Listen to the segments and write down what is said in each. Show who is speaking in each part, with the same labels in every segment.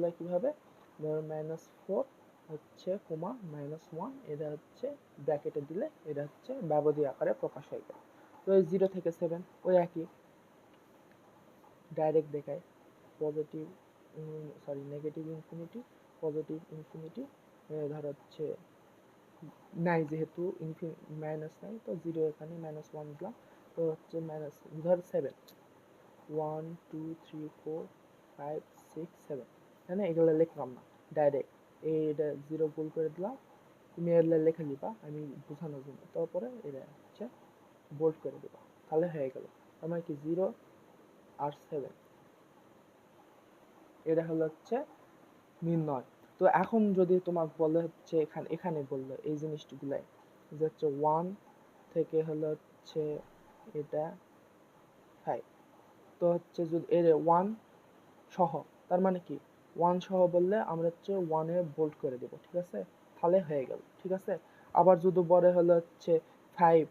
Speaker 1: জিনিসগুলো কীভাবে? ধরো মাইনাস ফোর হচ্ছে কোমা মাইনাস ওয়ান এটা হচ্ছে ব্র্যাকেটে দিলে এটা হচ্ছে ব্যবধি আকারে প্রকাশ হয়ে গেল তো এই জিরো থেকে সেভেন ওই একই। ডাইরেক্ট দেখায় positive sorry negative infinity positive infinity ধর হচ্ছে নাই যেহেতু ইনফি মাইনাস নাই, তো জিরো এখানে মাইনাস ওয়ান দিলাম, তো হচ্ছে মাইনাস ধর seven one two three four five six seven হ্যাঁ এগুলো লিখলাম না ডাইরেক্ট এটা জিরো গোল করে দিলাম, তুমি এগুলো লিখে নিবা, আমি বোঝানোর জন্য। তারপরে এটা হচ্ছে বোল্ড করে দিবা, তাহলে হয়ে গেল। তার মানে কি জিরো আর সেভেন এটা হলো হচ্ছে নির্ণয়। তো এখন যদি তোমাকে বলে হচ্ছে এখানে এখানে বলল এই জিনিসগুলাই যে হচ্ছে ওয়ান থেকে হলো হচ্ছে এটা ফাইভ তো হচ্ছে যদি এর ওয়ান সহ, তার মানে কি? ওয়ান সহ বললে আমরা হচ্ছে ওয়ানে বোল্ড করে দেবো, ঠিক আছে? তাহলে হয়ে গেল, ঠিক আছে? আবার যদি বলে হলো হচ্ছে ফাইভ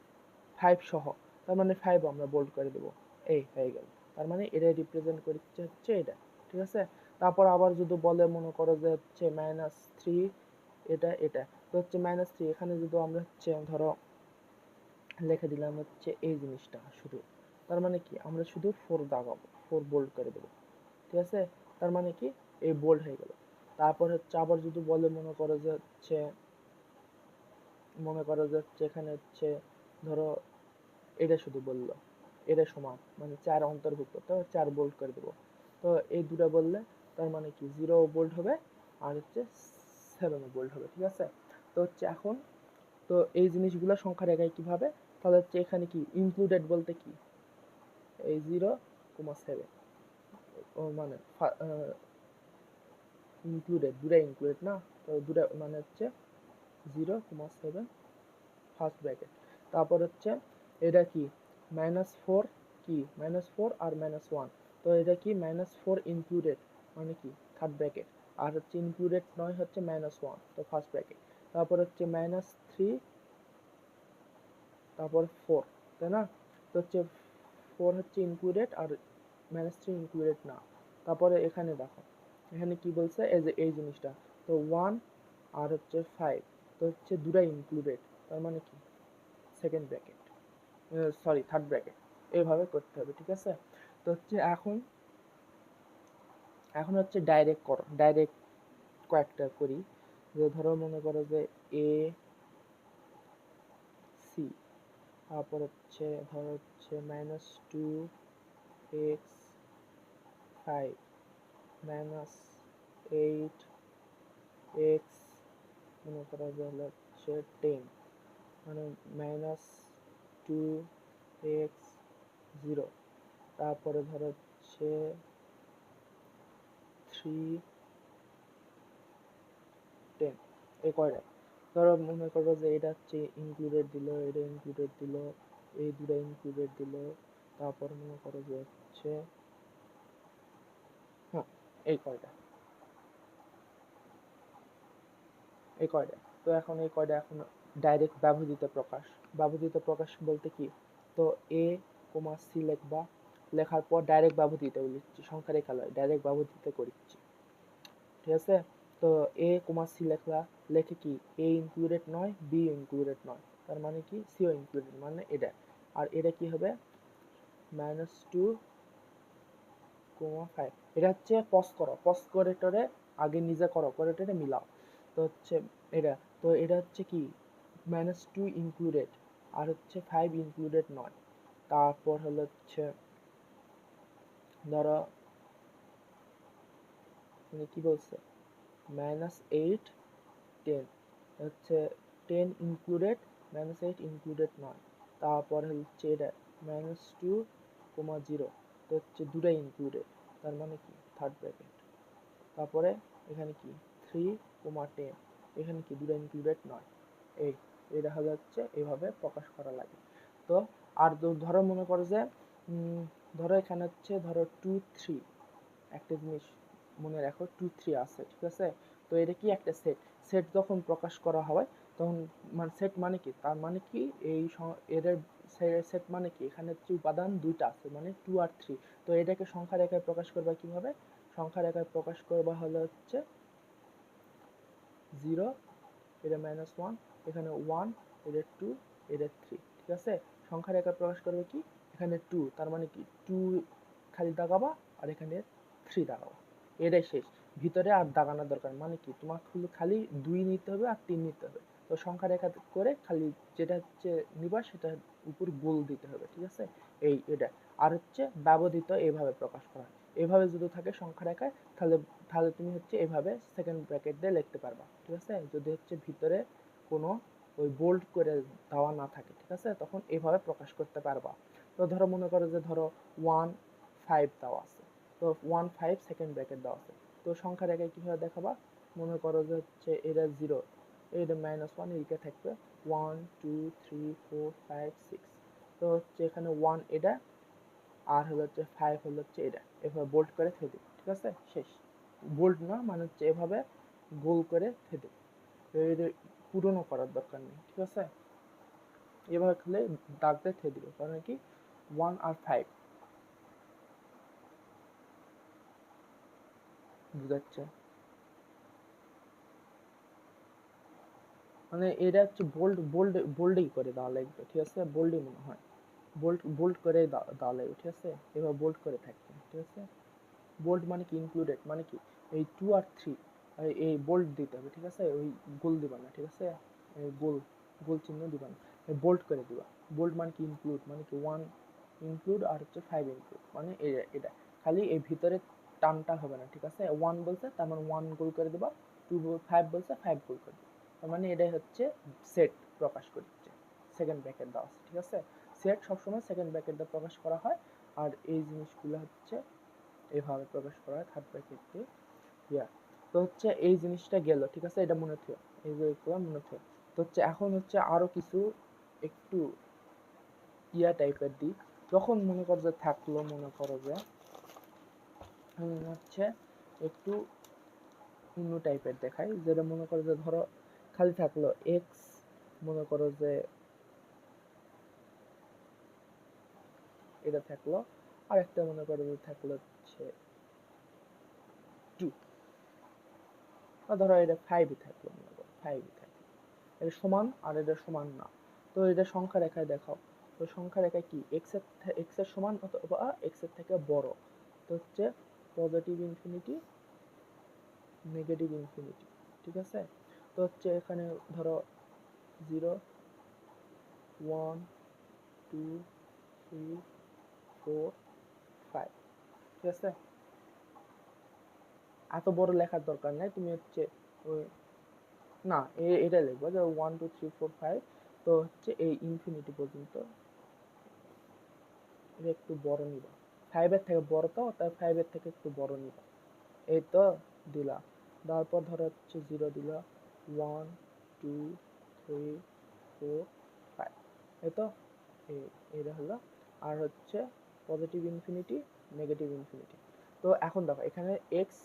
Speaker 1: ফাইভ সহ, তার মানে ফাইভ আমরা বোল্ড করে দেবো, এই হয়ে গেল। তার মানে এটা রিপ্রেজেন্ট করছে হচ্ছে এটা, ঠিক আছে? তারপর আবার যদি বলে মনে করো যে হচ্ছে মাইনাস থ্রি এটা এটা, তো হচ্ছে মাইনাস থ্রি এখানে যদি আমরা হচ্ছে ধরো লিখে দিলাম হচ্ছে এই জিনিসটা শুধু, তার মানে কি? আমরা শুধু ফোর দাগাবো ফোর বোল্ড করে দেবো, ঠিক আছে? তার মানে কি? এই বোল্ড হয়ে গেল। তারপর হচ্ছে আবার যদি বলে মনে করো যে হচ্ছে, মনে করো যে হচ্ছে এখানে হচ্ছে ধরো এটা শুধু বলল, এটা সমান মানে চার অন্তর্ভুক্ত, তো চার বোল্ড করে দেবো। তো এই দুটো বললে তার মানে কি? জিরো বোল্ড হবে আর হচ্ছে সেভেন বোল্ড হবে, ঠিক আছে? তো হচ্ছে এখন, তো এই জিনিসগুলো সংখ্যা রেখায় কীভাবে? তাহলে হচ্ছে এখানে কি? ইনক্লুডেড বলতে কি? এই জিরো কোমা সেভেন ও মানে ইনক্লুডেড দুটা ইনক্লুডেড না? তো দুটা মানে হচ্ছে zero comma seven first bracket তারপর হচ্ছে এটা কি? মাইনাস ফোর কি? মাইনাস ফোর আর মাইনাস ওয়ান তো এটা কি? মাইনাস ফোর ইনক্লুডেড মানে কি? থার্ড ব্র্যাকেট আর হচ্ছে ইনক্লুডেড নয় হচ্ছে মাইনাস ওয়ান তো ফার্স্ট ব্র্যাকেট তারপর হচ্ছে মাইনাস থ্রি তারপর ফোর তাই না? তো হচ্ছে ফোর হচ্ছে ইনক্লুডেড আর মাইনাস থ্রি ইনক্লুডেড না। তারপরে এখানে দেখো। এখানে কি বলছে? এই যে এই জিনিসটা। তো ওয়ান আর হচ্ছে ফাইভ তো হচ্ছে দুটাই ইনক্লুডেড তার মানে কি? Second bracket sorry third bracket এইভাবে করতে হবে, ঠিক আছে? তো হচ্ছে এখন এখন হচ্ছে ডাইরেক্ট করো। ডাইরেক্ট কয়েকটা করি। যে ধরো মনে করো যে এ সি তারপর হচ্ছে, ধরো হচ্ছে minus two x five minus eight x মনে করা যায় হচ্ছে টেন মানে মাইনাস টু এক্স জিরো তারপরে ধরো হচ্ছে থ্রি টেন এই কয়টা? ধরো মনে করো যে এটা হচ্ছে ইনক্লুডেড দিল, এটা ইনক্লুডেড দিল, এই দুটা ইনক্লুডেড দিল। তারপর মনে করো যে হচ্ছে এই কয়টা? এই কয়টা? তো এখন এই কয়টা এখন ডাইরেক্ট ব্যবহৃত প্রকাশ। ব্যবহৃত প্রকাশ বলতে কি? তো এ কোমা সি লিখবা। লেখার পর ডাইরেক্ট ব্যবহৃত লিখছি, সংখ্যা রেখা লয় ডাইরেক্ট ব্যবহৃত করছি ঠিক আছে? তো এ কোমা সি লেখলা, লেখে কি? এ ইনক্লুডেড নয় বি ইনক্লুডেড নয়। তার মানে কি? সিও ইনক্লুডেড মানে এটা। আর এটা কি হবে? মাইনাস টু কোমা ফাইভ এটা হচ্ছে পস করো পস করেটরে আগে নিজে করো করেটরে মিলাও। তো হচ্ছে এটা, তো এটা হচ্ছে কি? মাইনাস টু ইনক্লুডেড আর হচ্ছে ফাইভ ইনক্লুডেড নয়। তারপর হলো হচ্ছে, ধরো মানে কি বলছে? মাইনাস এইট টেন হচ্ছে ten included minus eight included নয়। তারপর হচ্ছে এটা মাইনাস টু কোমা জিরো তো হচ্ছে দুটাই ইনক্লুডেড তার মানে কি? থার্ড ব্র্যাকেট তারপরে এখানে কি? থ্রি কোমা টেন এখানে কি? দুটা ইনক্লুডেড নয়। এই এটা হলো হচ্ছে এইভাবে প্রকাশ করা লাগে। তো আর ধরো মনে করো যে ধরো এখানে হচ্ছে ধরো টু থ্রি একটা জিনিস মনে রাখো টু থ্রি আছে, ঠিক আছে? তো এটা কি একটা সেট সেট যখন প্রকাশ করা হয়, তখন মানে সেট মানে কি? তার মানে কি? এই এদের সেট মানে কি? এখানে হচ্ছে উপাদান দুইটা আছে মানে টু আর থ্রি তো এটাকে সংখ্যা রেখায় প্রকাশ করবে কীভাবে? সংখ্যা রেখায় প্রকাশ করবা হলে হচ্ছে জিরো এটা মাইনাস ওয়ান এখানে ওয়ান এটা টু এটা থ্রি ঠিক আছে? সংখ্যা রেখায় প্রকাশ করবে কি? এখানে টু তার মানে কি? টু খালি দাগাবা আর এখানে থ্রি দাগাবা। এটাই শেষ। ভিতরে আর দাগানোর দরকার মানে কি? তোমার শুধু খালি দুই নিতে হবে আর তিন নিতে হবে। তো সংখ্যা রেখা করে খালি যেটা হচ্ছে নিবা, সেটা উপর গোল দিতে হবে, ঠিক আছে? এই, এটা। আর হচ্ছে ব্যবহৃত এভাবে প্রকাশ করা এইভাবে যদি থাকে সংখ্যা রেখায়, তাহলে তাহলে তুমি হচ্ছে এভাবে সেকেন্ড ব্র্যাকেট দিয়ে লিখতে পারবা, ঠিক আছে? যদি হচ্ছে ভিতরে কোনো ওই বোল্ড করে দেওয়া না থাকে, ঠিক আছে? তখন এভাবে প্রকাশ করতে পারবা। তো ধরো মনে করো যে ধরো ওয়ান ফাইভ দেওয়া আছে। তো ওয়ান ফাইভ সেকেন্ড ব্র্যাকেট দেওয়া আছে। তো সংখ্যা রেখায় কীভাবে দেখাবা? মনে করো যে হচ্ছে এটা জিরো এটা মাইনাস ওয়ান এদিকে থাকবে one two three four five six তো হচ্ছে এখানে ওয়ান এটা, আর হলো হচ্ছে ফাইভ হলো হচ্ছে এটা। এভাবে বোল্ড করে থে দিই ঠিক আছে? শেষ। বোল্ড না মানে হচ্ছে এভাবে গোল করে থে দিই এটা পুরনো করার দরকার নেই, ঠিক আছে? এভাবে খেলে দাগ দিয়ে থে দিবে, কারণ কি? ওয়ান আর ফাইভ বুঝাচ্ছে? মানে এটা হচ্ছে বোল্ড বোল্ড বোল্ডই করে দেওয়া লাগবে, ঠিক আছে? বোল্ডই মনে হয়। বোল্ড বোল্ড করে দেওয়া লাগবে, ঠিক আছে? এবার বোল্ড করে থাকবে ঠিক আছে? বোল্ড মানে কি? ইনক্লুডেড মানে কি? এই টু আর থ্রি এই বোল্ড দিতে হবে, ঠিক আছে? ওই গোল দিবা না, ঠিক আছে? গোল গোল চিহ্ন দিবা না। বোল্ড করে দিবা। বোল্ড মানে কি? ইনক্লুড মানে কি? ওয়ান ইনক্লুড আর হচ্ছে ফাইভ ইনক্লুড মানে এটা। খালি এই ভিতরে টানটা হবে না, ঠিক আছে? ওয়ান বলছে, তার মানে ওয়ান গোল করে দিবা। টু ফাইভ বলছে ফাইভ গোল করে দিবা। তার মানে এটাই হচ্ছে সেট প্রকাশ করছে সেকেন্ড ব্র্যাকেট দেওয়া আছে, ঠিক আছে? সেট সবসময় সেকেন্ড ব্র্যাকেট দিয়ে প্রকাশ করা হয়, আর এই জিনিসগুলো হচ্ছে এইভাবে প্রকাশ করা হয় থার্ড ব্র্যাকেট দিয়ে ইয়া তো হচ্ছে এই জিনিসটা গেল, ঠিক আছে? এটা মনে থেও, এই যে মনে থেও। তো হচ্ছে এখন হচ্ছে আরও কিছু একটু ইয়া টাইপের দিক। যখন মনে করো যে থাকল, মনে করো যে হচ্ছে একটু অন্য টাইপের দেখাই। যেটা মনে করো যে ধরো খালি থাকল এক্স মনে করো যে এটা থাকল। আর একটা মনে করো যে থাকল হচ্ছে টু ধরো এটা ফাইভই থাকল, মনে করো ফাইভই থাকল। এটা সমান আর এটা সমান না। তো এটা সংখ্যা রেখায় দেখাও। তো সংখ্যা রেখায় কি? এক্সের এক্সের সমান অথবা এক্সের থেকে বড়। তো হচ্ছে পজিটিভ ইনফিনিটি নেগেটিভ ইনফিনিটি ঠিক আছে? তো হচ্ছে এখানে ধরো zero, one, two, three, four, five, ঠিক আছে? এত বড় লেখার দরকার নেই, তুমি হচ্ছে ওই না এটা লিখব যে one, two, three, four, five, তো হচ্ছে এই ইনফিনিটি পর্যন্ত। এটা একটু বড় নিবা। ফাইভের থেকে বড় তো, তাই ফাইভের থেকে একটু বড় নিবা। এই তো দিলা। তারপর ধরো হচ্ছে জিরো দিলা। One two three four five এই তো এটা হলো আর হচ্ছে পজিটিভ ইনফিনিটি নেগেটিভ ইনফিনিটি তো এখন দেখো, এখানে এক্স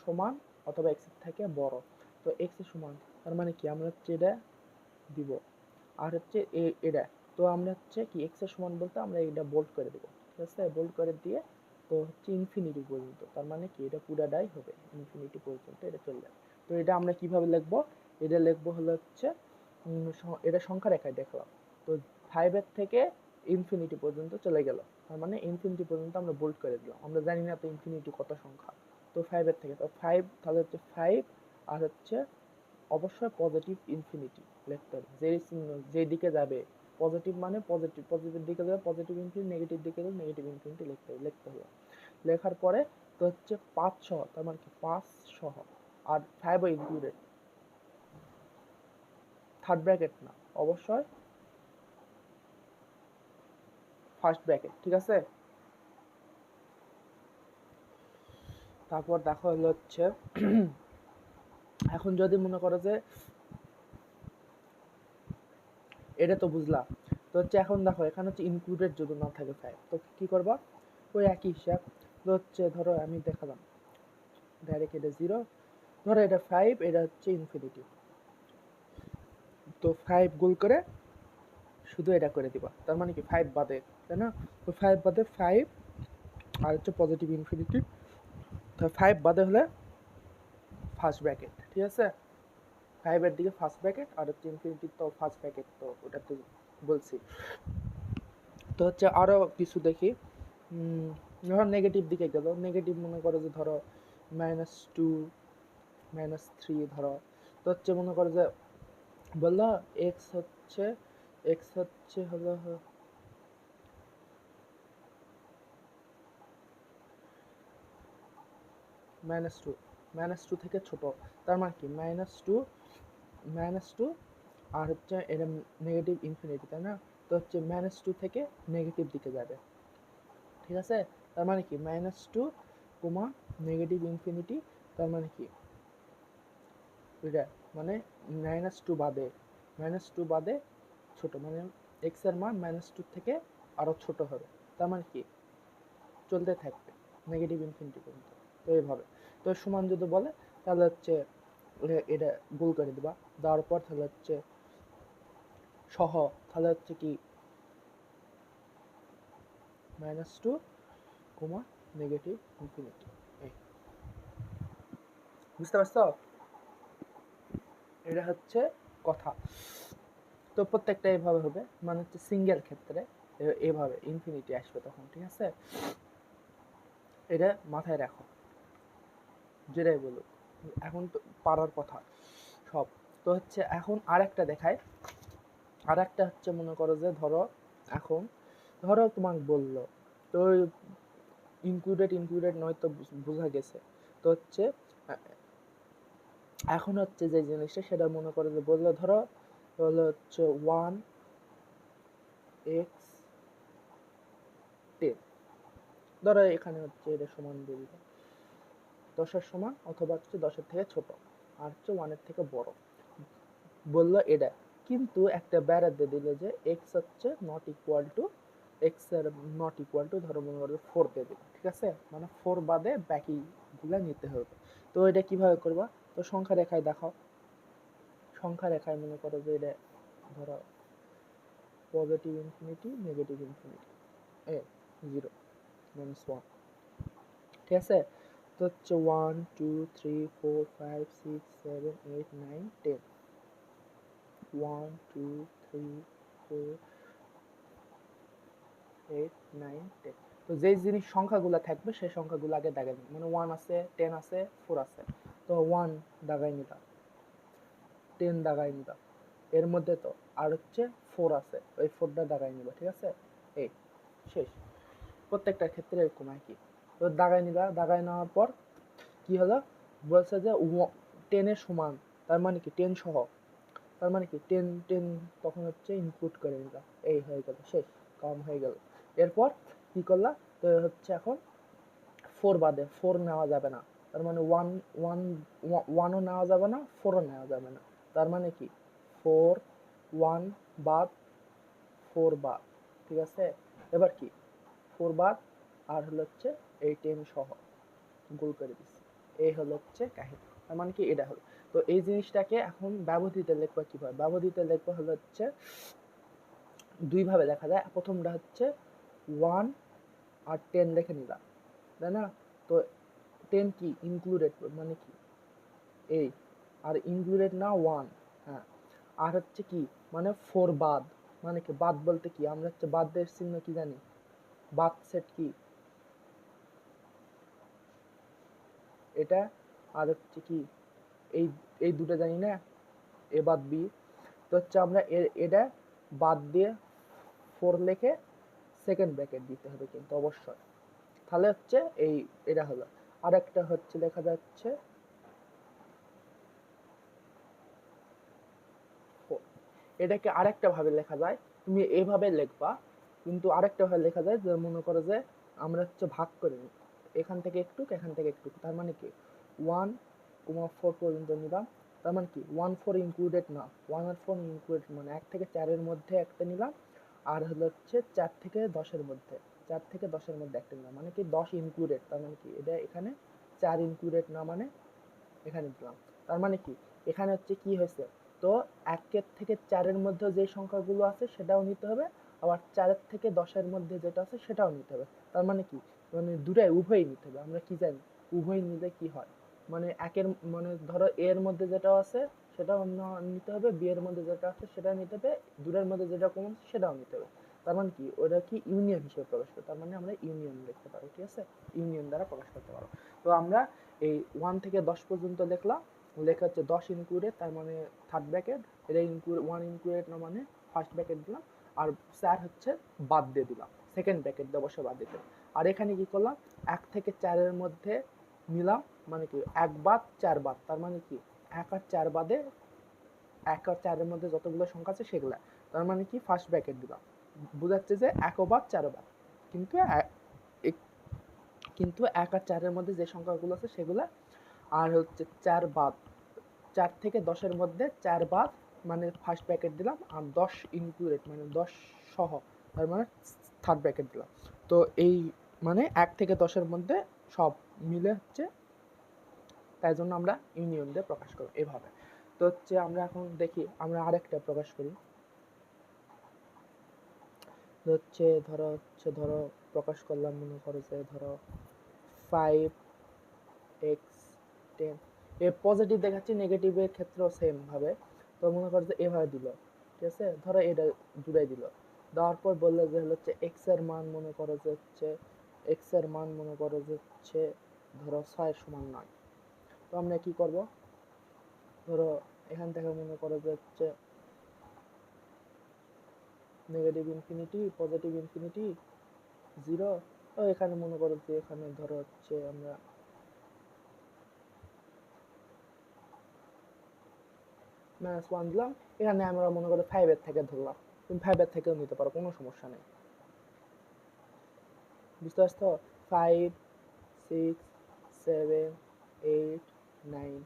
Speaker 1: সমান অথবা এক্সের থেকে বড়। তো এক্স সমান, তার মানে কি? আমরা হচ্ছে এটা দিব। আর হচ্ছে এটা। তো আমরা হচ্ছে কি এক্সের সমান বলতে আমরা এটা বোল্ড করে দেবো। ঠিক আছে? বোল্ড করে দিয়ে তো হচ্ছে ইনফিনিটি পর্যন্ত। তার মানে কি? এটা পুরাটাই হবে ইনফিনিটি পর্যন্ত, এটা চলে যাবে। তো এটা আমরা কীভাবে লিখব? এটা লিখব হলো হচ্ছে এটা সংখ্যা রেখায় দেখলাম। তো ফাইভের থেকে ইনফিনিটি পর্যন্ত চলে গেল। তার মানে ইনফিনিটি পর্যন্ত আমরা বোল্ড করে দিলাম। আমরা জানি না তো ইনফিনিটি কত সংখ্যা। তো ফাইভের থেকে, তো ফাইভ তাহলে হচ্ছে ফাইভ আর হচ্ছে অবশ্যই পজিটিভ ইনফিনিটি লিখতে হবে। যে চিহ্ন, যে দিকে যাবে পজিটিভ মানে পজিটিভ পজিটিভ দিকে যাবে পজিটিভ ইনফিনিটি নেগেটিভ দিকে যাবে নেগেটিভ ইনফিনিটি লিখতে লিখতে হবে। লেখার পরে তো হচ্ছে পাঁচ সহ, তার মানে কি? পাঁচ সহ। আর ফাইভ ইনক্লুডেড থার্ড ব্র্যাকেট না, অবশ্যই। ফার্স্ট ব্র্যাকেট ঠিক আছে? তারপর দেখো হলো হচ্ছে, এখন যদি মনে করো যে এটা তো বুঝলা, তো হচ্ছে এখন দেখো, এখানে হচ্ছে ইনক্লুডেড যদি না থাকে ফাইভ তো কি করবা? ওই একই হিসাব, তো হচ্ছে ধরো আমি দেখালাম ডাইরেক্ট এটা জিরো ধরো এটা ফাইভ এটা হচ্ছে ইনফিনিটি তো ফাইভ গোল করে শুধু এটা করে দিবা। তার মানে কি ফাইভ বাদে, তাই না? তো ফাইভ বাদে ফাইভ আর হচ্ছে পজিটিভ ইনফিনিটি তো ফাইভ বাদে হলে ফার্স্ট ব্র্যাকেট ঠিক আছে? ফাইভের দিকে ফার্স্ট ব্র্যাকেট আর হচ্ছে ইনফিনিটির তো ফার্স্ট ব্র্যাকেট তো ওটা তো বলছি। তো হচ্ছে আরও কিছু দেখি। ধরো নেগেটিভ দিকে গেল। নেগেটিভ মনে করো যে ধরো মাইনাস টু মাইনাস থ্রি ধরো। তো হচ্ছে মনে করো যে, বলল এক্স হচ্ছে এক্স হচ্ছে হলো মাইনাস টু মাইনাস টু থেকে ছোট। তার মানে কি? মাইনাস টু মাইনাস টু আর হচ্ছে এটা নেগেটিভ ইনফিনিটি তাই না? তো হচ্ছে মাইনাস টু থেকে নেগেটিভ দিকে যাবে। ঠিক আছে? তার মানে কি? Minus two comma negative infinity তার মানে কি? এটা মানে মাইনাস টু বাদে মাইনাস টু বাদে ছোট মানে এক্সের মান মাইনাস টু থেকে আরও ছোট হবে। তার মানে কি? চলতে থাকবে নেগেটিভ ইনফিনিটি পর্যন্ত। তো এইভাবে। তো সমান যদি বলে, তাহলে হচ্ছে এটা গোল করে দিবা। দেওয়ার পর তাহলে হচ্ছে সহ, তাহলে হচ্ছে কি? Minus two comma negative infinity বুঝতে পারছ? এটা হচ্ছে কথা। তো প্রত্যেকটা এভাবে হবে মানে হচ্ছে সিঙ্গেল ক্ষেত্রে এভাবে ইনফিনিটি আসবে তখন, ঠিক আছে? এটা মাথায় রাখো। যেটাই বলুক, এখন তো পারার কথা সব। তো হচ্ছে এখন আরেকটা দেখায় আর একটা হচ্ছে মনে করো যে ধরো এখন, ধরো তোমাকে বলল, তো ইনক্লুডেড ইনক্লুডেড নয় তো বোঝা গেছে। তো হচ্ছে এখন হচ্ছে যে জিনিসটা সেটা মনে করো যে বলল, ধরো হলো হচ্ছে ওয়ান এক্স টেন ধরো এখানে হচ্ছে এটা সমান দিয়ে দিল। দশের সমান অথবা হচ্ছে দশের থেকে ছোট। আর হচ্ছে ওয়ানের থেকে বড়। বলল এটা। কিন্তু একটা ব্যারার দিয়ে দিল যে এক্স হচ্ছে নট ইকুয়াল টু এক্সের নট ইকুয়াল টু ধরো মনে করো ফোর দিয়ে দিল। ঠিক আছে? মানে ফোর বাদে বাকিগুলো নিতে হবে। তো এটা কীভাবে করবা? তো সংখ্যা রেখায় দেখাও। সংখ্যা রেখায় মনে করো যে এটা ধরো পজিটিভ ইনফিনিটি নেগেটিভ ইনফিনিটি এ জিরো মাইনাস ওয়ান ঠিক আছে? তো হচ্ছে one two three four five six seven eight nine ten one two three four eight nine ten তো যেই জিনিস সংখ্যাগুলো থাকবে, সেই সংখ্যাগুলো আগে নিই মানে ওয়ান আছে টেন আছে ফোর আছে। তো ওয়ান দাগাই নিলাম। টেন দাগাই নিলাম। এর মধ্যে তো আর হচ্ছে ফোর আছে। ওই ফোরটা দাগাই নিবা, ঠিক আছে? এই, শেষ। প্রত্যেকটা ক্ষেত্রে এরকম আর কি। তো দাগাই নিবা দাগাই নেওয়ার পর কি হলো? বলছে যে টেনের সমান, তার মানে কি টেন সহ। তার মানে কি টেন টেন তখন হচ্ছে ইনক্লুড করে নিলা। এই হয়ে গেল, শেষ, কম হয়ে গেল। এরপর কি করলা? তো হচ্ছে এখন ফোর বাদে ফোর নেওয়া যাবে না। তার মানে ওয়ান ওয়ান ওয়ানও নেওয়া যাবে না ফোরও নেওয়া যাবে না। তার মানে কি? ফোর ওয়ান বাদ ফোর বাদ, ঠিক আছে? এবার কি? ফোর বাদ, আর হলো হচ্ছে এই টেন সহ। গোল করে দিচ্ছি এই হলো হচ্ছে কাহিনী। তার মানে কি? এটা হলো। তো এই জিনিসটাকে এখন ব্যবধিতে লিখবা কীভাবে? ব্যবধিতে লিখবা হলো হচ্ছে দুইভাবে লেখা যায়। প্রথমটা হচ্ছে ওয়ান আর টেন লিখে নিলাম তাই না? তো টেন কি ইনক্লুডেড মানে কি? এই, আর ইনক্লুডেড না ওয়ান হ্যাঁ। আর হচ্ছে কি মানে ফোর বাদ মানে কি, বাদ বলতে কি, আমরা হচ্ছে বাদের চিহ্ন কি জানি? বাদ সেট কি? এটা, আর হচ্ছে কি, এই এই দুটো জানি না, এ বাদ বি। তো হচ্ছে আমরা এটা বাদ দিয়ে ফোর লেখে সেকেন্ড ব্র্যাকেট দিতে হবে কিন্তু অবশ্যই। তাহলে হচ্ছে এই, এটা হলো। আর একটা হচ্ছে লেখা যাচ্ছে। এটাকে আরেকটা ভাবে লেখা যায়। তুমি এভাবে লিখবা, কিন্তু আরেকটা ভাবে লেখা যায় যে, মনে করো যে, আমরা হচ্ছে ভাগ করে নিই। এখান থেকে একটু, এখান থেকে একটু। তার মানে কি? ওয়ান কুমা ফোর পর্যন্ত নিলাম। তার মানে কি? ওয়ান ফোর ইনক্লুডেড না। ওয়ান আর ফোর ইনক্লুডেড মানে এক থেকে চারের মধ্যে একটা নিলাম। আর হলো হচ্ছে চার থেকে দশের মধ্যে। চার থেকে দশের মধ্যে একটা নিলাম মানে কি দশ ইনক্লুডেড তার মানে কি এটা এখানে চার ইনক্লুডেড না মানে এখানে দিলাম তার মানে কি? এখানে হচ্ছে কি হয়েছে? তো একের থেকে চারের মধ্যে যে সংখ্যাগুলো আছে সেটাও নিতে হবে, আবার চারের থেকে দশের মধ্যে যেটা আছে সেটাও নিতে হবে। তার মানে কি? মানে দুটাই উভয়ই নিতে হবে, আমরা কি জানি? উভয় নিলে কি হয়? মানে একের মানে ধরো এর মধ্যে যেটা আছে সেটাও নিতে হবে বি এর মধ্যে যেটা আছে সেটা নিতে হবে দূরের মধ্যে যেটা কমন সেটাও নিতে হবে। তার মানে কি? ওটা কি ইউনিয়ন হিসেবে প্রকাশ করে? তার মানে আমরা ইউনিয়ন লিখতে পারব ঠিক আছে? ইউনিয়ন দ্বারা প্রকাশ করতে পারব তো আমরা এই ওয়ান থেকে দশ পর্যন্ত লিখলাম লেখা হচ্ছে দশ ইনক্লুডেড তার মানে থার্ড ব্র্যাকেট এটা ইনক্লুড ওয়ান ইনক্লুডেড না মানে ফার্স্ট ব্র্যাকেট দিলাম। আর চার হচ্ছে বাদ দিয়ে দিলাম। সেকেন্ড ব্র্যাকেট দিয়ে অবশ্যই বাদ দিতে আর এখানে কি করলাম? এক থেকে চারের মধ্যে নিলাম মানে কি? এক বাদ, চার বাদ। তার মানে কি? এক আর চার বাদে এক আর চারের মধ্যে যতগুলো সংখ্যা আছে সেগুলা। তার মানে কি? ফার্স্ট ব্র্যাকেট দিলাম। বোঝাচ্ছে যে এক বাদ চার বাদ কিন্তু কিন্তু এক আর চারের মধ্যে যে সংখ্যাগুলো আছে সেগুলা, আর হচ্ছে চার বাদ, চার থেকে দশের মধ্যে চার বাদ মানে ফার্স্ট ব্র্যাকেট দিলাম, আর দশ ইনক্লুডেড মানে দশ সহ, তার মানে থার্ড ব্র্যাকেট দিলাম। তো এই মানে এক থেকে দশের মধ্যে সব মিলে হচ্ছে, তাই জন্য আমরা ইউনিয়ন দিয়ে প্রকাশ করব এভাবে। তো হচ্ছে আমরা এখন দেখি, আমরা আরেকটা প্রকাশ করি। হচ্ছে ধরো হচ্ছে ধরো প্রকাশ করলাম, মনে করো যে ধরো ফাইভ এক্স টেন এ পজিটিভ দেখাচ্ছি নেগেটিভের ক্ষেত্রেও সেম ভাবে। তো মনে করো যে এভাবে দিল, ঠিক আছে? ধরো এটা জুড়াই দিল। দেওয়ার পর বলল যে হচ্ছে এক্সের মান মনে করো যে হচ্ছে এক্সের মান মনে করো যে হচ্ছে ধরো ছয়ের সমান নয়। তো আমরা কি করব? ধরো এখান থেকে মনে করো যে হচ্ছে negative infinity positive infinity zero তো এখানে মনে করো যে এখানে ধরো হচ্ছে আমরা মাইনাস ওয়ান দিলাম। এখানে আমরা মনে করো ফাইভের থেকে ধরলাম। তুমি ফাইভের থেকেও নিতে পারো, কোনো সমস্যা নেই। বুঝতে পারছ? Five six seven eight nine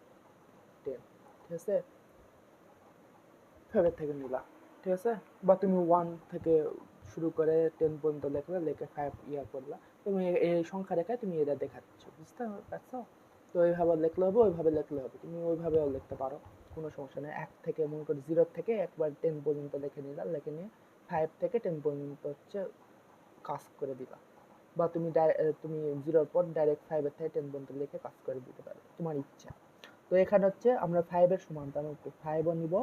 Speaker 1: ten ঠিক আছে? ফাইভের থেকে নিলা ঠিক আছে? বা তুমি ওয়ান থেকে শুরু করে টেন পর্যন্ত লিখলে লিখে ফাইভ ইয়া করলা। তুমি এই সংখ্যা রেখায় তুমি এটা দেখাচ্ছ, বুঝতে পারছ? তো এইভাবে লিখলে হবে, ওইভাবে লিখলে হবে। তুমি ওইভাবেও লিখতে পারো, কোনো সমস্যা নেই। এক থেকে, মনে করো জিরো থেকে একবার টেন পর্যন্ত লিখে নিলা, লিখে নিয়ে ফাইভ থেকে টেন পর্যন্ত হচ্ছে কাজ করে দিলা। বা তুমি তুমি জিরোর পর ডাইরেক্ট ফাইভের থেকে টেন পর্যন্ত লিখে কাজ করে দিতে পারো, তোমার ইচ্ছা। তো এখানে হচ্ছে আমরা ফাইভের সমান তার মানে ফাইভও নিব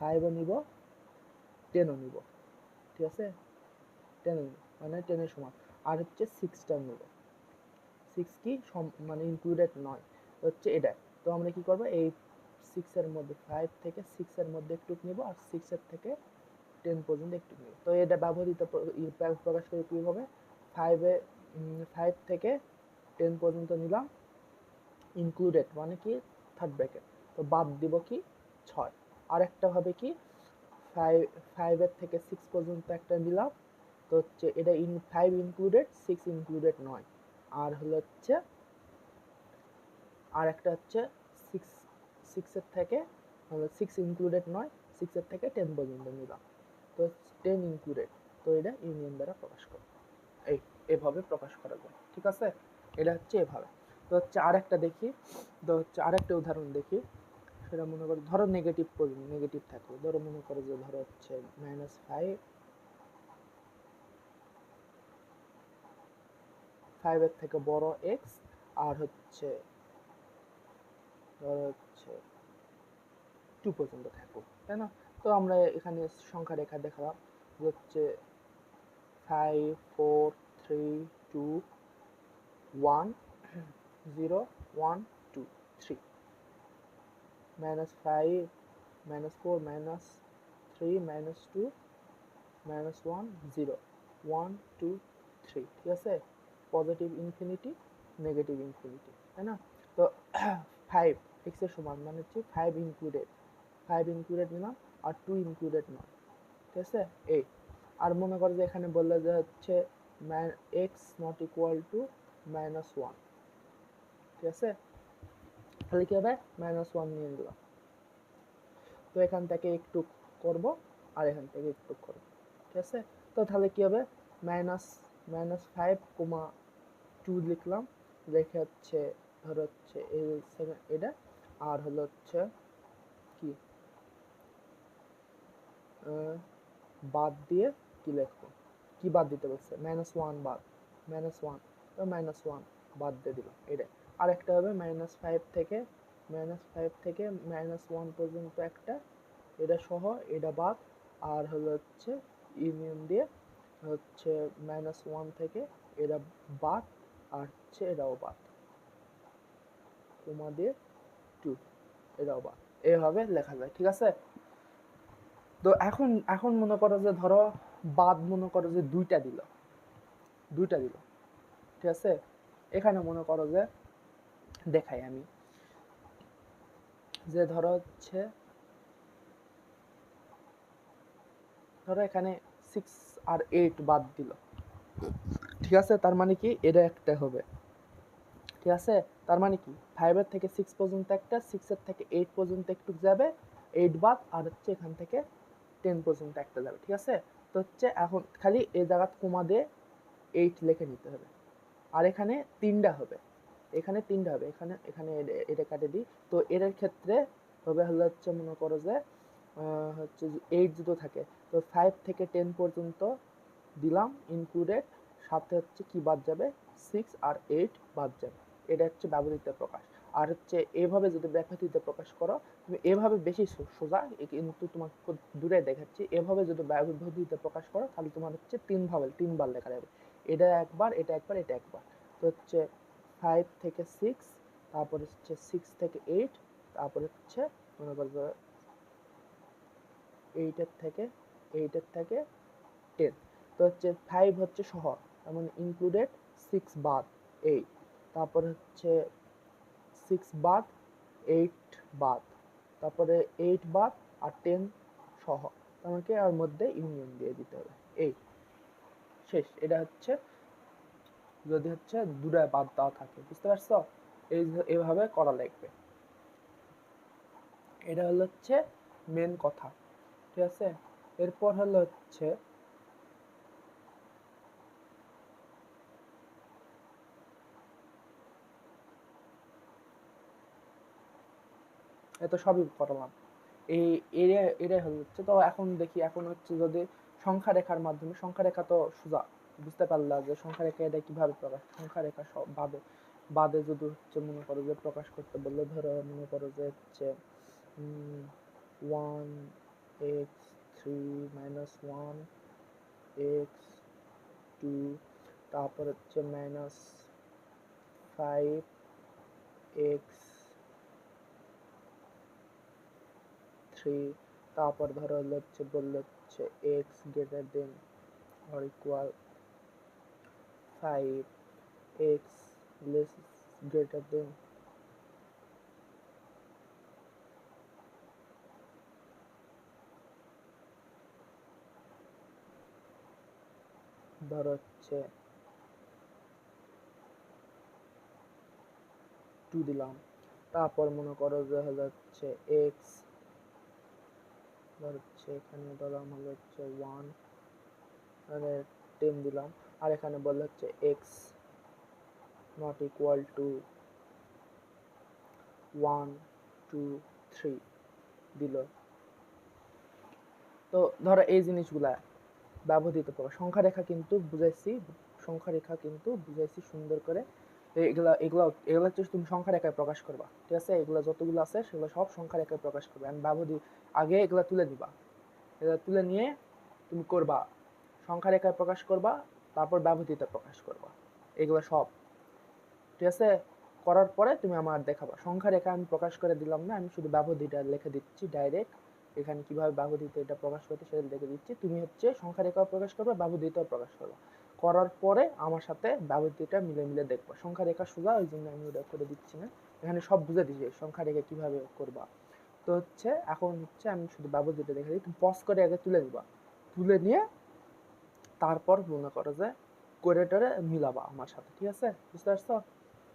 Speaker 1: ফাইভও নিব টেনও নিব। ঠিক আছে? টেনও নিব মানে টেনের সমান। আর হচ্ছে সিক্সটা নেব। সিক্স কি মানে ইনক্লুডেড নয়। হচ্ছে এটা তো আমরা কি করব? এই সিক্সের মধ্যে ফাইভ থেকে সিক্সের মধ্যে একটু নিব আর সিক্সের থেকে টেন পর্যন্ত একটু নিব। তো এটা ব্যবহৃত প্রকাশ করে কীভাবে ফাইভে ফাইভ থেকে টেন পর্যন্ত নিলাম। ইনক্লুডেড মানে কি? থার্ড ব্র্যাকেট তো বাদ দিব কি? ছয়। আর একটা হবে কি? ফাইভ ফাইভের থেকে সিক্স পর্যন্ত একটা নিলাম। তো হচ্ছে এটা in five included six included নয়। আর হলো হচ্ছে, আর একটা হচ্ছে সিক্স সিক্সের থেকে সিক্স ইনক্লুডেড নয় সিক্সের থেকে টেন পর্যন্ত নিলাম। তো টেন ইনক্লুডেড তো এটা ইউনিয়ন দ্বারা প্রকাশ করে এই, এভাবে প্রকাশ করা যায়, ঠিক আছে? এটা হচ্ছে এভাবে। তো হচ্ছে আরেকটা দেখি, তো হচ্ছে আরেকটা উদাহরণ দেখি। সেটা মনে করো, ধরো নেগেটিভ নেগেটিভ থাকল। ধরো মনে করো যে, ধরো হচ্ছে মাইনাস ফাইভ ফাইভের থেকে বড় এক্স আর হচ্ছে ধরো হচ্ছে টু পর্যন্ত থাকুক, তাই না? তো আমরা এখানে সংখ্যা রেখা দেখালাম হচ্ছে five four three two one zero one two three minus five minus four minus three minus two minus one zero one two three ঠিক আছে পজিটিভ ইনফিনিটি নেগেটিভ ইনফিনিটি তাই না তো ফাইভ এক্সের সমান মানে হচ্ছে ফাইভ ইনক্লুডেড ফাইভ ইনক্লুডেড নিলাম আর টু ইনক্লুডেড নয় ঠিক আছে এই আর মনে করো যে এখানে বললে যে হচ্ছে x not equal to minus one ঠিক আছে তাহলে কি হবে? মাইনাস ওয়ান নিয়ে নিলাম। তো এখান থেকে একটু করব আর এখান থেকে একটু করব। ঠিক আছে? তো তাহলে কি হবে? Minus minus five comma two লিখলাম। রেখে হচ্ছে, ধরো হচ্ছে এটা। আর হলো হচ্ছে কি? বাদ দিয়ে কি লিখব? কি বাদ দিতে বলছে? মাইনাস ওয়ান বাদ। মাইনাস ওয়ান তো মাইনাস ওয়ান বাদ দিয়ে দিলাম। এটা আরেকটা হবে মাইনাস ফাইভ থেকে মাইনাস ফাইভ থেকে মাইনাস ওয়ান পর্যন্ত একটা। এটা সহ, এটা বাদ, আর হলো হচ্ছে ইউনিয়ন দিয়ে হচ্ছে মাইনাস ওয়ান থেকে এটা বাদ, আর হচ্ছে এটাও বাদ। তোমাদের টু এটাও বাদ। এভাবে লেখা যায়, ঠিক আছে? তো এখন এখন মনে করো যে ধরো, বাদ মনে করো যে দুইটা দিল দুইটা দিল, ঠিক আছে? এখানে মনে করো যে দেখাই আমি। যে ধরো হচ্ছে, ধরো এখানে সিক্স আর এইট বাদ দিল। ঠিক আছে? তার মানে কি? এটা একটা হবে। ঠিক আছে? তার মানে কি? ফাইভের থেকে সিক্স পর্যন্ত একটা সিক্সের থেকে এইট পর্যন্ত একটু যাবে এইট বাদ, আর হচ্ছে এখান থেকে টেন পর্যন্ত একটা যাবে। ঠিক আছে? তো হচ্ছে এখন খালি এই জায়গা কমা দিয়ে এইট লিখে নিতে হবে। আর এখানে তিনটা হবে। এখানে তিনটা হবে, এখানে এখানে এটা কাটে দিই। তো এর ক্ষেত্রে হবে হলো হচ্ছে মনে করো যে হচ্ছে এইট যদি থাকে। তো ফাইভ থেকে টেন পর্যন্ত দিলাম ইনক্লুডেড সাথে হচ্ছে কি বাদ যাবে? সিক্স আর এইট বাদ যাবে। এটা হচ্ছে ব্যবহৃত প্রকাশ। আর হচ্ছে এভাবে যদি ব্যবহৃত প্রকাশ করো, তুমি এভাবে বেশি সোজা কিন্তু তোমাকে দূরে দেখাচ্ছি। এভাবে যদি ব্যবহৃত প্রকাশ করো, তাহলে তোমার হচ্ছে তিন ভাবে, তিনবার লেখা যাবে। এটা একবার এটা একবার এটা একবার। তো হচ্ছে ফাইভ থেকে সিক্স, তারপরে হচ্ছে সিক্স থেকে এইট, তারপরে হচ্ছে মনে করবে এইটের থেকে এইটের থেকে টেন। তো হচ্ছে ফাইভ হচ্ছে সহ তার মানে ইনক্লুডেড সিক্স বাদ এইট তারপরে হচ্ছে সিক্স বাদ এইট বাদ তারপরে এইট বাদ আর টেন সহ আমাকে আর মধ্যে ইউনিয়ন দিয়ে দিতে হবে। এই শেষ। এটা হচ্ছে যদি হচ্ছে দুটা বাদ দেওয়া থাকে, বুঝতে পারছ? এই এভাবে করা লাগবে। এটা হলো হচ্ছে মেন কথা, ঠিক আছে? এরপর হলো হচ্ছে এত সবই করলাম এই এরিয়া এরিয়া হচ্ছে, তো এখন দেখি, এখন হচ্ছে যদি সংখ্যা রেখার মাধ্যমে সংখ্যা রেখা তো সোজা। বুঝতে পারলা যে সংখ্যা রেখা এটা কীভাবে প্রকাশ সংখ্যা রেখা সব বাদে বাদে যদি হচ্ছে মনে করো যে প্রকাশ করতে বললে ধরো মনে করো যে হচ্ছে one x three minus one x two তারপর হচ্ছে মাইনাস ফাইভ এক্স থ্রি তারপর ধরো হচ্ছে বলল হচ্ছে x greater than or equal five x less greater than ধর হচ্ছে টু দিলাম। তারপর মনে করো যে হলো হচ্ছে এক্স ধর হচ্ছে এখানে দিলাম হলো হচ্ছে ওয়ান মানে টেন দিলাম। আর এখানে বলল হচ্ছে x not equal to one two three দিল। তো ধরো এই জিনিসগুলা ব্যবহৃত প্রকাশ সংখ্যা রেখা কিন্তু বুঝাইছি সংখ্যা রেখা কিন্তু বুঝাইছি সুন্দর করে। এগুলা এগুলা এগুলা হচ্ছে তুমি সংখ্যা রেখায় প্রকাশ করবা, ঠিক আছে? এগুলা যতগুলো আছে সেগুলো সব সংখ্যা রেখায় প্রকাশ করবে। আমি ব্যবধি, আগে এগুলা তুলে দিবা এগুলা তুলে নিয়ে তুমি করবা। সংখ্যা রেখায় প্রকাশ করবা তারপর ব্যবধিতে প্রকাশ করবা। এগুলো সব। ঠিক আছে? করার পরে তুমি আমার দেখাবা। সংখ্যা রেখা আমি প্রকাশ করে দিলাম না, আমি শুধু ব্যবধিটা লিখে দিচ্ছি ডাইরেক্ট এখানে কীভাবে ব্যবধিতে এটা প্রকাশ করতে সেটা লিখে দিচ্ছি। তুমি হচ্ছে সংখ্যা রেখাও প্রকাশ করবে ব্যবধিতেও প্রকাশ করবে। করার পরে আমার সাথে ব্যবধিটা মিলে মিলে দেখব। সংখ্যা রেখা সোজা, ওই জন্য আমি ওটা করে দিচ্ছি না। এখানে সব বুঝে দিচ্ছি সংখ্যা রেখা কীভাবে করবা। তো হচ্ছে, এখন হচ্ছে আমি শুধু ব্যবধিটা দেখে দিই। তুমি পজ করে আগে তুলে নিবা। তুলে নিয়ে তারপর মনে করো যে করে মিলাবা আমার সাথে, ঠিক আছে? বুঝতে পারছ?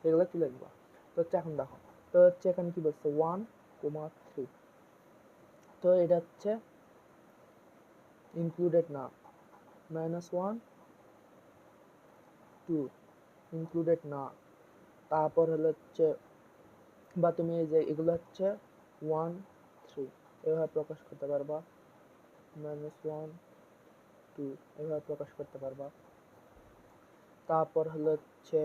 Speaker 1: এগুলো তুলে নিবা। তো হচ্ছে এখন দেখো, তো হচ্ছে এখানে কি বলছে? ওয়ান কোমা থ্রি তো এটা হচ্ছে ইনক্লুডেড না। মাইনাস ওয়ান টু ইনক্লুডেড না। তারপর হলো হচ্ছে, বা তুমি এই যে এগুলো হচ্ছে ওয়ান থ্রি এভাবে প্রকাশ করতে পারবা। মাইনাস ওয়ান একটু এভাবে প্রকাশ করতে পারবা। তারপর হলো হচ্ছে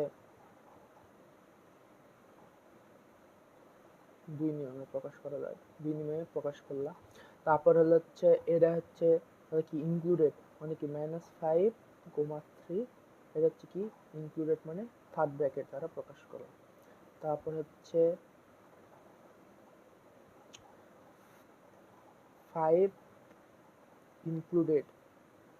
Speaker 1: দুই নিয়মে প্রকাশ করা যায়। দুই নিয়মে প্রকাশ করলাম তারপর হলো হচ্ছে এটা হচ্ছে কি ইনক্লুডেড মানে কি মাইনাস ফাইভ কোমা থ্রি এটা হচ্ছে কি ইনক্লুডেড মানে থার্ড ব্র্যাকেট দ্বারা প্রকাশ করো। তারপর হচ্ছে ফাইভ ইনক্লুডেড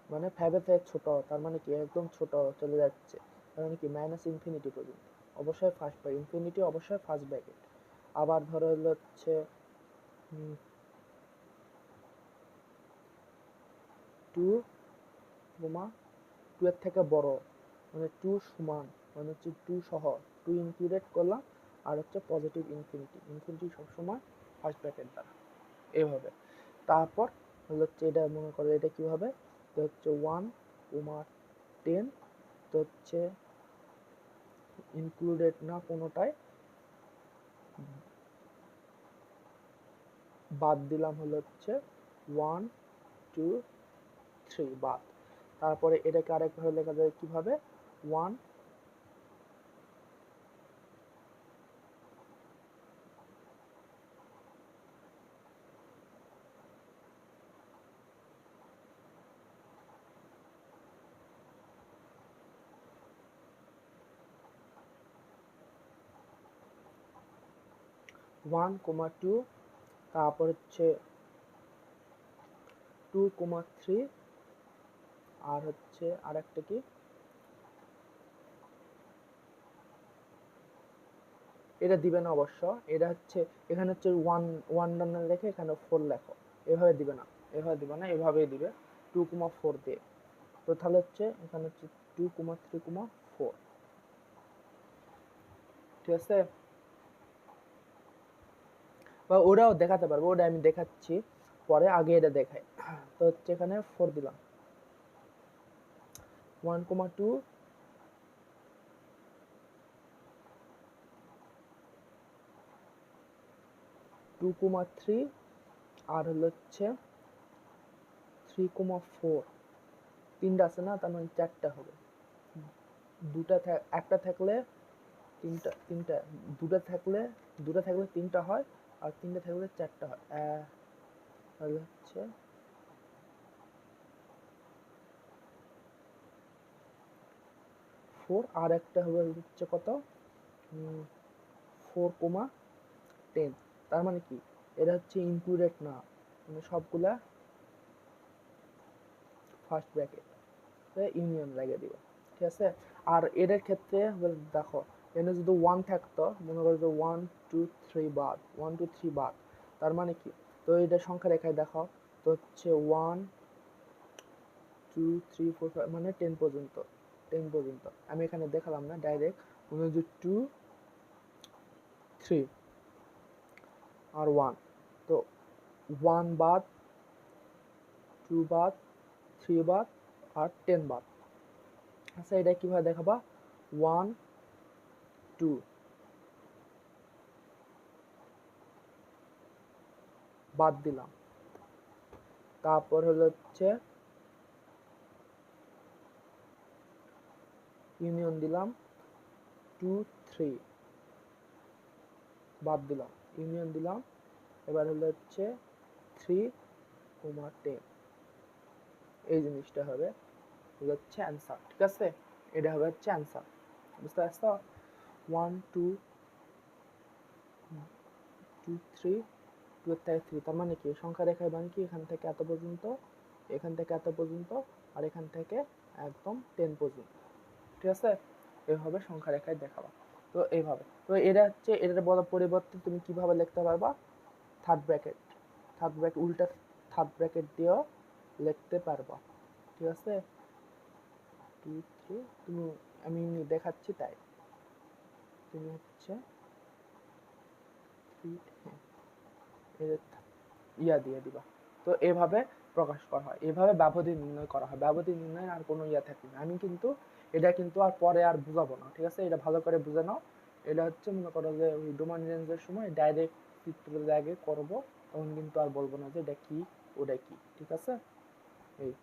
Speaker 1: মানে ফাইভের থেকে ছোট, তার মানে কি? একদম ছোট চলে যাচ্ছে। তার মানে কি? মাইনাস ইনফিনিটি পর্যন্ত। অবশ্যই ফার্স্ট ব্র্যাকেট ইনফিনিটি অবশ্যই ফার্স্ট ব্র্যাকেট আবার ধরো হচ্ছে টু কোমা টু এর থেকে বড় মানে টু সমান মানে হচ্ছে টু সহ টু ইনক্লুডেড করলাম, আর হচ্ছে পজিটিভ ইনফিনিটি ইনফিনিটি সবসময় ফার্স্ট ব্র্যাকেট দ্বারা। এইভাবে তারপর হচ্ছে এটা মনে করো, এটা কি তো হচ্ছে ওয়ান কোমা টেন তো হচ্ছে ইনক্লুডেড না কোনোটাই বাদ দিলাম হলো হচ্ছে ওয়ান, টু, থ্রি, বাদ। তারপরে এটাকে আরেকভাবে লেখা যায় কীভাবে? ওয়ান ওয়ান কোমা টু তারপর হচ্ছে টু কোমা থ্রি আর হচ্ছে আর একটা কি? এটা দিবে না অবশ্য। এটা হচ্ছে, এখানে হচ্ছে ওয়ান ওয়ান ডান লেখে এখানে ফোর লেখো। এভাবে দিবে না। এভাবে দিবে না, এভাবেই দিবে। টু কুমা ফোর দিয়ে। তো তাহলে হচ্ছে এখানে হচ্ছে two comma three comma four ঠিক আছে? বা ওরাও দেখাতে পারব ওটা আমি দেখাচ্ছি, পরে আগে এটা দেখাই তো হচ্ছে এখানে ফোর দিলাম। One comma two two comma three আর হলো হচ্ছে থ্রি কমা ফোর তিনটা আছে না, তার মানে চারটা হবে। দুটা একটা থাকলে তিনটা তিনটা, দুটা থাকলে দুটা থাকলে তিনটা হয়। আর তিনটা থাকলে চারটা হয়। তাহলে হচ্ছে ফোর আর একটা হবে হচ্ছে কত? ফোর কোমা টেন তার মানে কি? এটা হচ্ছে ইনক্লুডেড না। মানে সবগুলা ফার্স্ট ব্র্যাকেট ইউনিয়ন লাগিয়ে দিব। ঠিক আছে? আর এটার ক্ষেত্রে দেখো এখানে যদি ওয়ান থাকতো, মনে করো যে ওয়ান টু থ্রি বাদ ওয়ান টু থ্রি বাদ তার মানে কি? তো এটা সংখ্যা রেখায় দেখাও, তো হচ্ছে one two three four five মানে টেন পর্যন্ত টেন পর্যন্ত। আমি এখানে দেখালাম না ডাইরেক্ট হচ্ছে টু থ্রি আর ওয়ান তো ওয়ান বাদ টু বাদ থ্রি বাদ আর টেন বাদ আচ্ছা এটা কীভাবে দেখাবা? ওয়ান টু বাদ দিলাম। তারপর হলো হচ্ছে ইউনিয়ন দিলাম টু থ্রি বাদ দিলাম ইউনিয়ন দিলাম, এবার হলো হচ্ছে থ্রি কোমা টেন এই জিনিসটা হবে হচ্ছে অ্যান্সার ঠিক আছে? এটা হবে হচ্ছে অ্যান্সার বুঝতে পারছ? One two two three two এর থেকে থ্রি তার মানে কি? সংখ্যা রেখায় মানে কি? এখান থেকে এত পর্যন্ত, এখান থেকে এত পর্যন্ত, আর এখান থেকে একদম টেন পর্যন্ত। ঠিক আছে? এভাবে সংখ্যা রেখায় দেখাবা। তো এইভাবে। তো এটা হচ্ছে, এটার বলা পরিবর্তে তুমি কীভাবে লিখতে পারবা? থার্ড ব্র্যাকেট থার্ড ব্র্যাকেট উল্টা থার্ড ব্র্যাকেট দিয়েও লিখতে পারবা। ঠিক আছে? টু থ্রি তুমি, আমি দেখাচ্ছি তাই। তুমি হচ্ছে ইয়া দিয়ে দিবা তো এভাবে প্রকাশ করা হয়। এভাবে ব্যবধি নির্ণয় করা হয়। ব্যবধি নির্ণয় আর কোনো ইয়া থাকে না। আমি কিন্তু এটা কিন্তু আর পরে আর বুঝাবো না, ঠিক আছে? এটা ভালো করে বুঝে নাও। এটা হচ্ছে মনে করো যে ওই ডোমান রেঞ্জের সময় ডাইরেক্ট চিত্রের আগে করব, তখন কিন্তু আর বলব না যে এটা কি, ওটা কি, ঠিক আছে? এই।